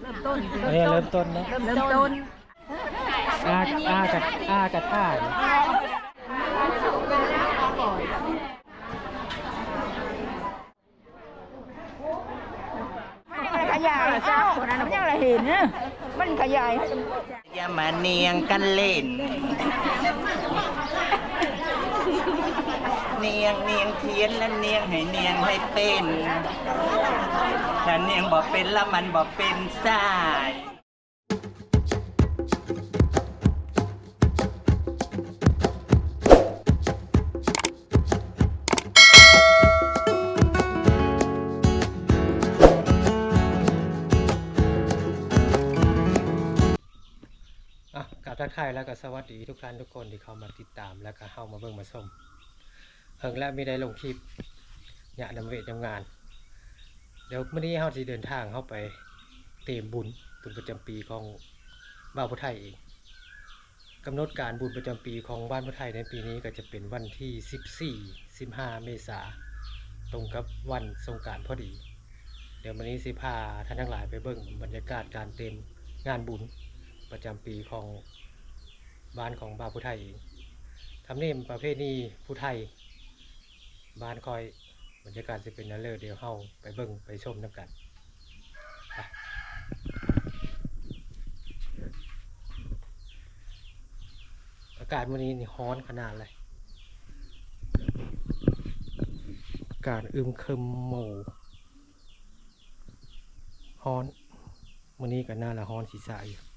เริ่มต้นอันนี้เริ่มต้นนะเริ่มต้นอาอากับอากับท่าขยายจ้าคนนั้นมันยังไรเห็นนะมันขยายอย่ามาเนียงกันเล่น เนียงเนียงเทียนและเนียงให้เนียงให้เป็นถ้าเนียงบอกเป็นแล้วมันบอกเป็นสายอะกราบทักทายแล้วก็สวัสดีทุกท่านทุกคนที่เข้ามาติดตามแล้วก็เข้ามาเบิ่งมาชม เพิ่งและมีได้ลงคลิปเนี่ยนำเวทนำงาน เดี๋ยวเมื่อนี้เราจะเดินทางเข้าไปเตรียมบุญบุญประจำปีของบ้านพุทธไทยเองกำหนดการบุญประจำปีของบ้านพุทธไทยในปีนี้ก็จะเป็นวันที่ 14 15 เมษาตรงกับวันสงการพอดี เดี๋ยววันนี้สิพาท่านทั้งหลายไปเบิ่งบรรยากาศการเตรียมงานบุญประจำปีของบ้านของบ้านผู้ไทยเองทำเนียมประเภทนี้ผู้ไทย บ้านคอยบรรยากาศจะเป็นนั่นเลยเดี๋ยวเฮาไปเบิ่งไปชมน้ำกันอากาศวันนี้นี่ร้อนขนาดเลยอากาศอึมครึมโหมร้อนวันนี้ก็น่าละร้อนศีรษะอยู่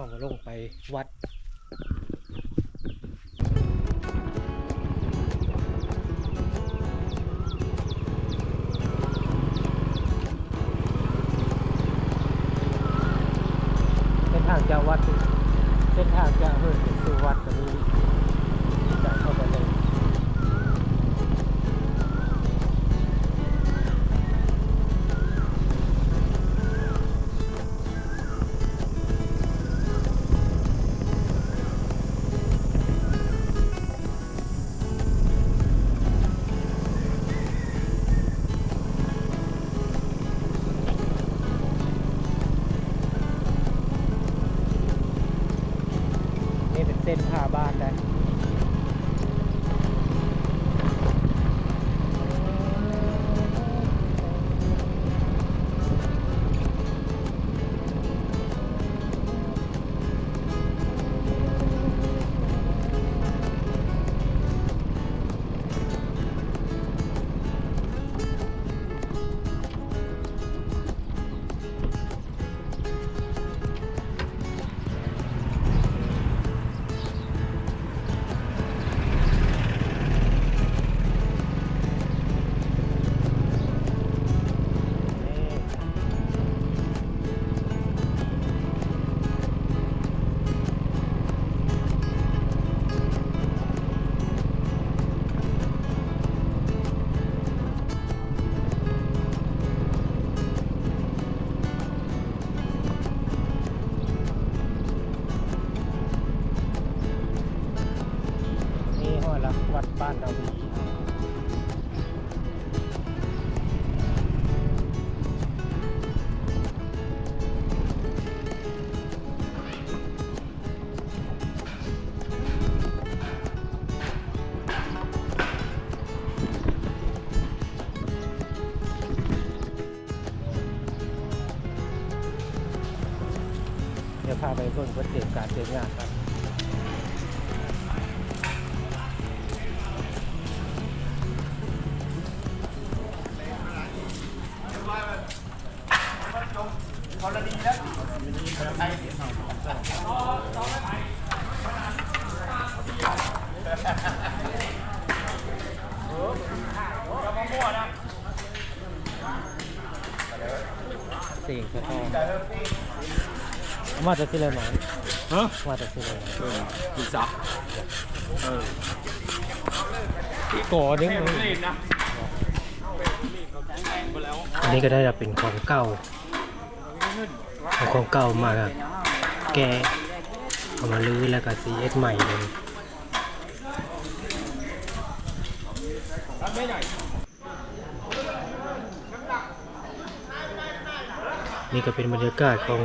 องลงไปวัด บ้านนา มาจากซิเลมานฮะมาจากซิเลมานเออกินซักเออก่อนี่มันเล่นนะอันนี้ก็ได้จะเป็นของเก่าเอาของเก่ามาครับแกเอามาลื้อแล้วก็ซีเอสใหม่เลยนี่ก็เป็นบรรยากาศของ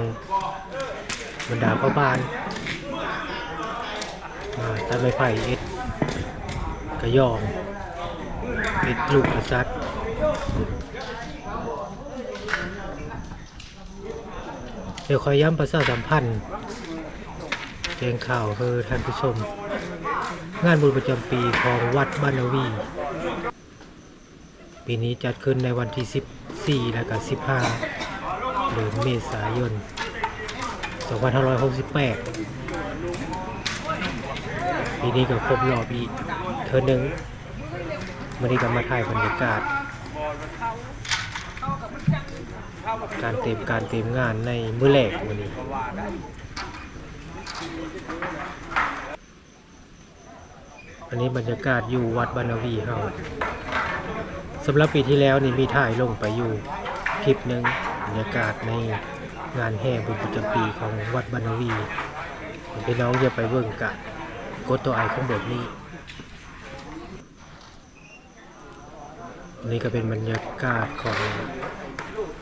บรรดาพ่อบ้านอ่าต้นไม้ไผ่เอ็ดกระยองเอ็ดลูกกระซัดเดี๋ยวคอยย้ำประชาสัมพันธ์แจ้งข่าวคือท่านผู้ชม งานบุญประจำปีของวัดบ้านวี ปีนี้จัดขึ้นในวันที่ 14 และก็15เดือนเมษายน 2568 ปีนี้ก็ครบรอบอีกเทอหนึ่งวันนี้ก็มาถ่ายบรรยากาศ การเต็มการเต็มงานในมื้อแรกวันนี้อันนี้บรรยากาศอยู่วัดบานนวีเฮาสำหรับปีที่แล้วนี่มีถ่ายลงไปอยู่คลิปหนึ่งบรรยากาศใน งานแห่บุญประจำปีของวัดบรรณวีพี่น้องอย่าไปเบิ่งกะกดตัวไอของบทนี้นี่ก็เป็นบรรยากาศของ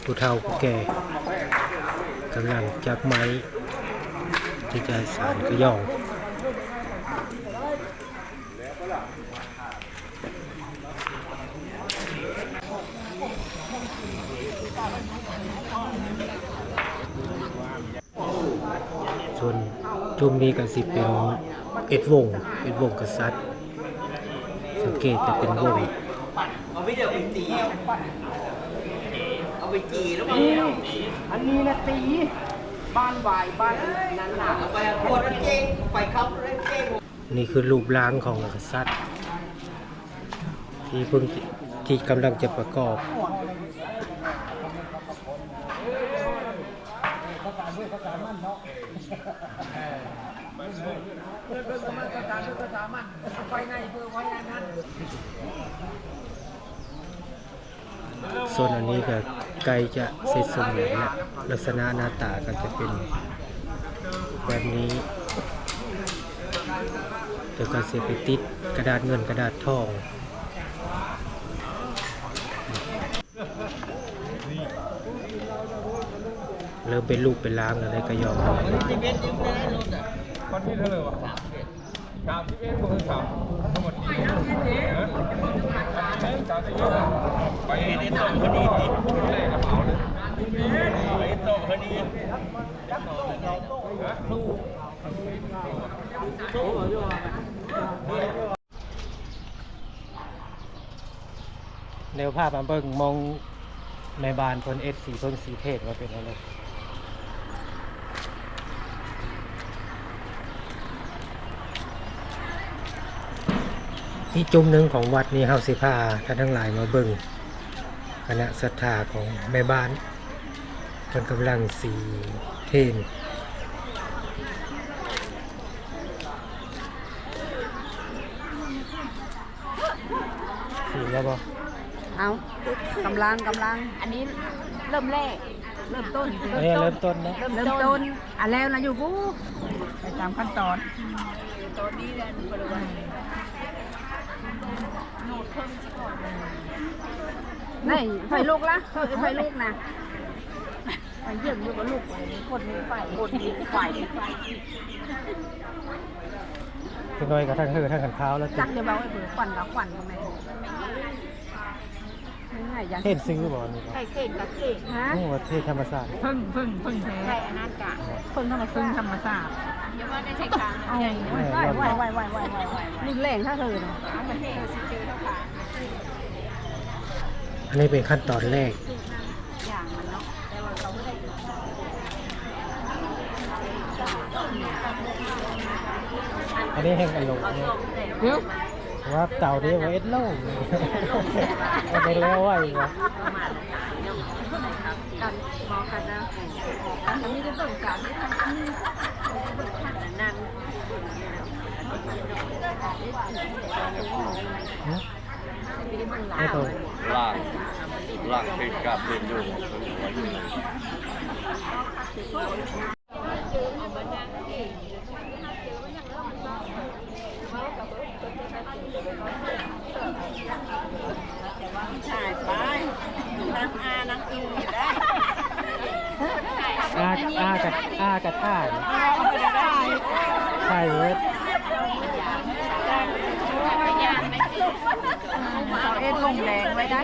ผู้เฒ่าผู้แก่กำลังจับไม้ที่จะสารกระย่อง ส่ วนจุ่มนี้ก็สิเป็นเอ็ดวงเอ็ดวงกษัตริย์ สังเกตจะเป็นวงเอาไปเดี๋ยวไปตีเอาไปจีแล้วมันอันนี้นะตี บ้านวายบ้านนั้นหนาเอาไปโคตรเจ๊งไปครับเลยเจ๊งนี่คือรูปร่างของกษัตริย์ ที่เพิ่งที่กำลังจะประกอบ ส่วนอันนี้ก็ใกล้จะเสร็จสมบูรณ์แล้วลักษณะหน้าตาก็จะเป็นแบบนี้เดี๋ยวก็เสียไปติดกระดาษเงินกระดาษทองเริ่มเป็นลูกเป็นล้างแล้วได้ก็ยอม วันที่เท่าไหร่วะสามสิบเอ็ดบวกสามทั้งหมดกี่เออสามสิบเอ็ดไปในโต๊ะพอดีติดเลขกระเป๋าเลยในโต๊ะพอดีเดี๋ยวภาพมาเบิ่งมองในบานเพิ่นเอสสีเพิ่นสีเทศว่าเป็นอะไร ที่จุ่มหนึ่งของวัดนี้เฮาสิพาท่านทั้งหลายมาเบิ่งคณะศรัทธาของแม่บ้านเพิ่นกำลังสีเทนสีแล้วบ่เอากำลังกำลัง อันนี้เริ่มแรก เริ่มต้นอันนี้เริ่มต้นนะเริ่มต้นอะแล้วนะอยู่กูไปตามขั้นตอนตอนนี้แล้วบริวารโน้ตเพิ่มก่อ นนี่ไฟลูกละไฟลูกนะไฟเยี่ยมอยู่กับลูกคนมีไฟคนมีไฟไฟจังน้อยกับทั้งเฮือทั้งขันเท้าแล้วจักจะเบาไอ้เบื่อควันกับควันทำไมง่า ยๆอย่างเทศซื้อบ่นี่ไข่เก่งกับเก่งฮะนี่ว่าเทศธรรมศาสตร์พึ่งพึ่งพึ่งแท้ไข่อนันกะพึ่งธรรมพึ่งธรรมศาสตร์เดี๋ยวว่าได้ใช้กลางเอาไหวไหวไหวไหวไหวไหวไหวรุนแรงถ้าเธอเนาะประเทศสิเจอเท่าค่ะอันนี้เป็นขั้นตอนแรกอย่างมันเนาะแต่ว่าเขาไม่ได้อันนี้แห้งกันลงเนี่ยเฮ้ย ว่าเต่านี้ไว้เอ็ดโล่งอันแล้วไหวะกันมองกันนะกันทำนี้จะต้องการที่ทำนี่นั่นหึไม่ตรงล่างล่างเป็นกราบเรียนอยู่วันนี้ ถ่ายไปนางอานางอูอยู่ได้อาอากับอากับท่านถ่ายเวทเอาเอ็นลงแรงไว้ได้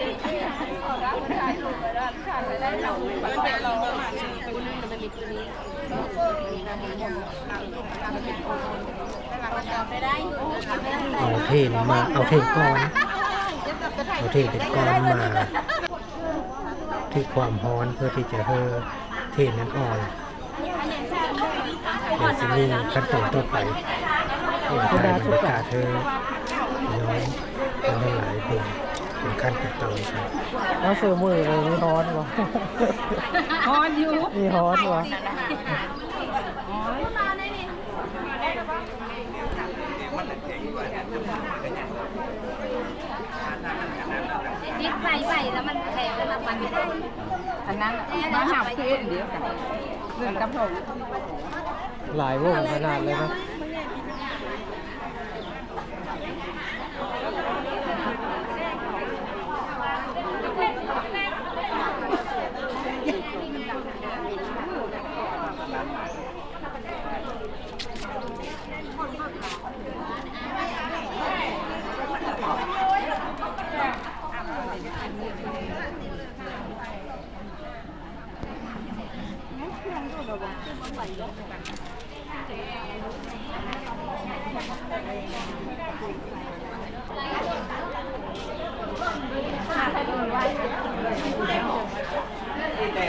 เทนมา เอาเทนก้อน เอาเทนเป็นก้อนมา ที่ความร้อนเพื่อที่จะให้เทนนั้นอ่อนเดี๋ยวจะมีขั้นตอนต่อไปเพื่อให้บรรยากาศเธอย้อนทั้งหลายเป็นเป็นขั้นเป็นตอนไปแล้วเสือมือเลยมีฮอนวะฮอนอยู่มีฮอนวะ ดิบใส่ใส่แล้วมันแข็งแล้วมันไม่ได้อันนั้นมาหาเพื่อนเดียวกันเรื่องกับผมหลายวงขนาดเลยนะ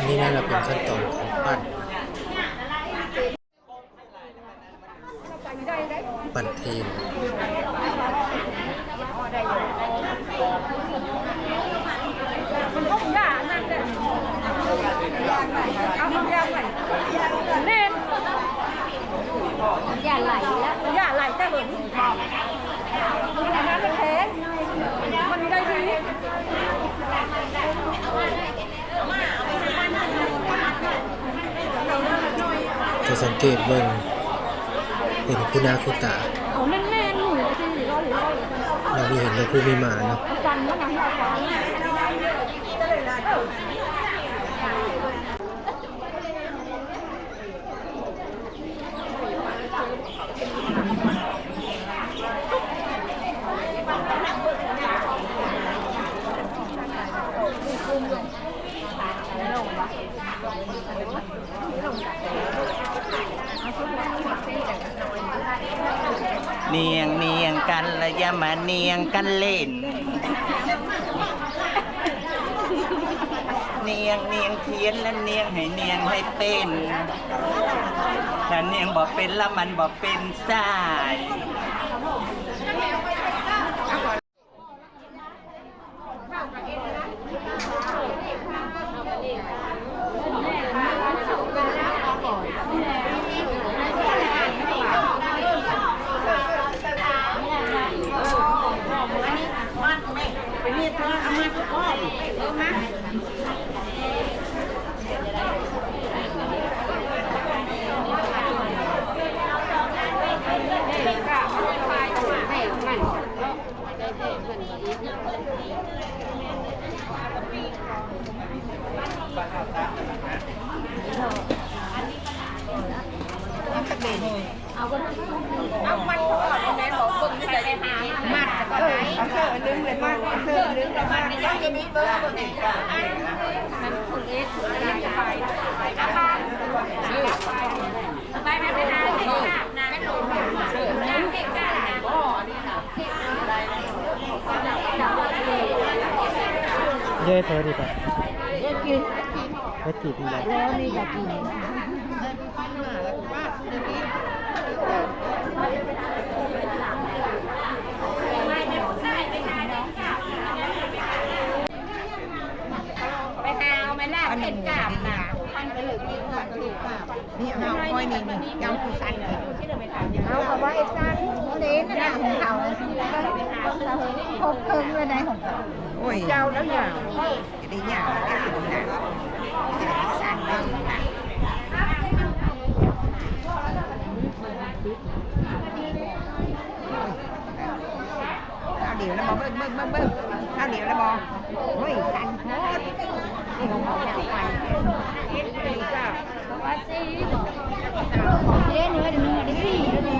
นี่น่าจะเป็นขั้นตอนของปั้น ปั้นเทน อย่าไหลแล้ว อย่าไหลแต่เหินอันนั้นมันแข็งมันได้ดี จะ สังเกตเบิ่งเห็นคุณาคุณตาเอาแน่นๆหนูสิร้อยร้อยเรามีเห็นเราผู้มีหมาเนาะ จันมันนะหัวฟ้า เนียงเนียงกันและอย่ามาเนียงกันเล่น เนียงเนียงเทียนและเนียงให้เนียงให้เป็นถ้าเนียงบอกเป็นละมันบอกเป็นสาย มัดก็ได้เอาเสื้อดึงเลยมัดเอาเสื้อดึงเลยมัดยังจะมีเบอร์นี่มันคุณเอสคุณอะไรจะไปไปนะคะไปไปไปหาเด็กค่ะนางหนูนางเด็กจ้านะอ๋อนี่ค่ะ เย้เธอดีกว่าเด็กกินไปติดอีกแล้วแล้วนี่จะกินไปหาเอาไหมล่ะเผ็ดกาบน่ะพันไปเลยนี่ค่ะเผ็ดกาบนี่เอาค่อยนี่นี่ยำคือสันเลยเอากับว่าไอ้สันเด็กน่ะของเขา พบเพิ่งเลยในของเขาโอ้ยเจ้าแล้วอย่างจะได้ยากได้ถึงนะสันเลยเอาเดี๋ยวแล้วบอกเบิ้งเบิ้งเบิ้งเบิ้งเอาเดี๋ยวแล้วบอกโอ้ยสันโคตรนี่ของเขาอยากไปเอ็ดไปจ้ะว่าซีเอ๊ะเนื้อเดี๋ยวเนื้อได้สี่แล้วเนี่ยสี่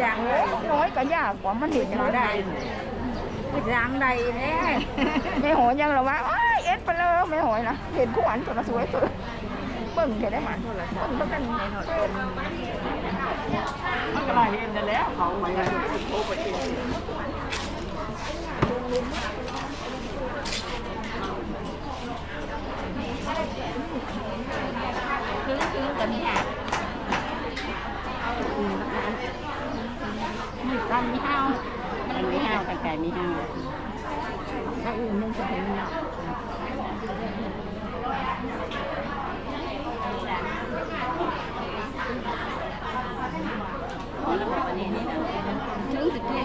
จางเลยน้อยก็ยากกว่ามันเห็นมาได้จางใดแน่ไม่หอยยังหรอวะอ้ายเอ็ดไปเลยไม่หอยนะเห็นผู้หวานตัวละสวยตัวเบิ่งเห็นได้มันเบิ่งก็เป็นในหนอยมันก็มาเห็นแล้วเขาเหมือนกันคือคือตัวนี้ค่ะมันมีห้าวมัน มีห้าวไก่มีห้าวแล้วอื่นนึงจะเป็นเนาะชื่อสิเกี้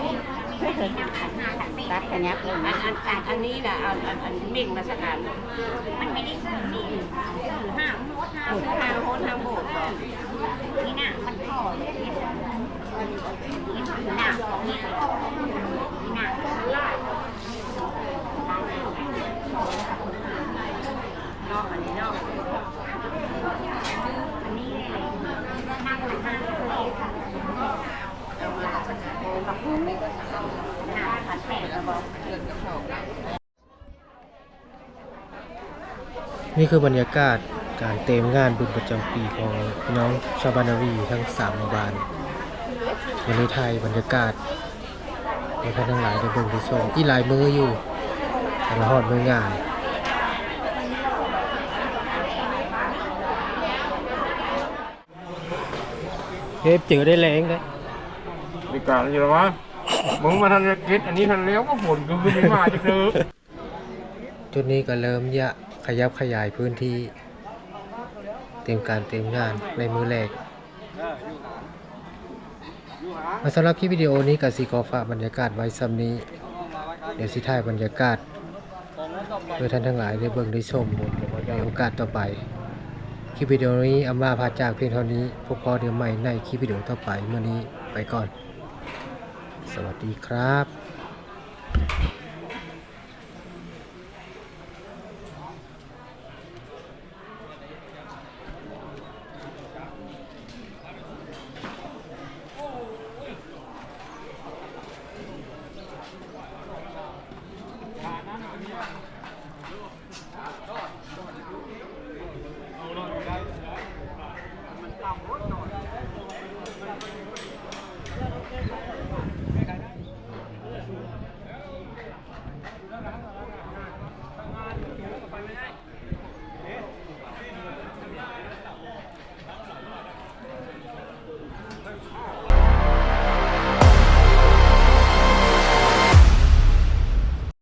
ตัดขยับเลยอันอันอันอันนี้นะอันอันอันมิ่งมาสักอันมันไม่ได้ซื้อนี่ห้ามโหดห้าโหดห้าโหดห้ามโหดนี่น่ะมันพอเลยนี่น่ะของนี่นี่น่ะนอกอันนี้นอกอันนี้นั่งหลังห้างเลยกับพุ่งหาผัดแปะกระบอก นี่คือบรรยากาศการเต็มงานบุญประจำปีของพี่น้องชาวบานาวีทั้งสามหมู่บ้านวันนี้ไทยบรรยากาศในท่านทั้งหลายได้เบิ่งได้ชมอีหลายมืออยู่แต่ละฮอดมืองานเทปเจอได้แรงได้มีการอยู่แล้ววะ มึงมาทันคิดอันนี้ทันแล้วก็ผลก็ไม่มาจะเจอจุดนี้ก็เริ่มยะขยับขยายพื้นที่ เตรียมการเตรียมงานในมือแรกมาสำหรับคลิปวิดีโอนี้กับสีกอฝากบรรยากาศไว้ซ้ำนี้ เดี๋ยวสิถ่ายบรรยากาศโดยท่านทั้งหลายได้เบิ่งได้ชมในโอกาสต่อไป คลิปวิดีโอนี้อำลาพาจากเพียงเท่านี้พบพอเดี๋ยวใหม่ในคลิปวิดีโอต่อไปเมื่อนี้ไปก่อน สวัสดีครับ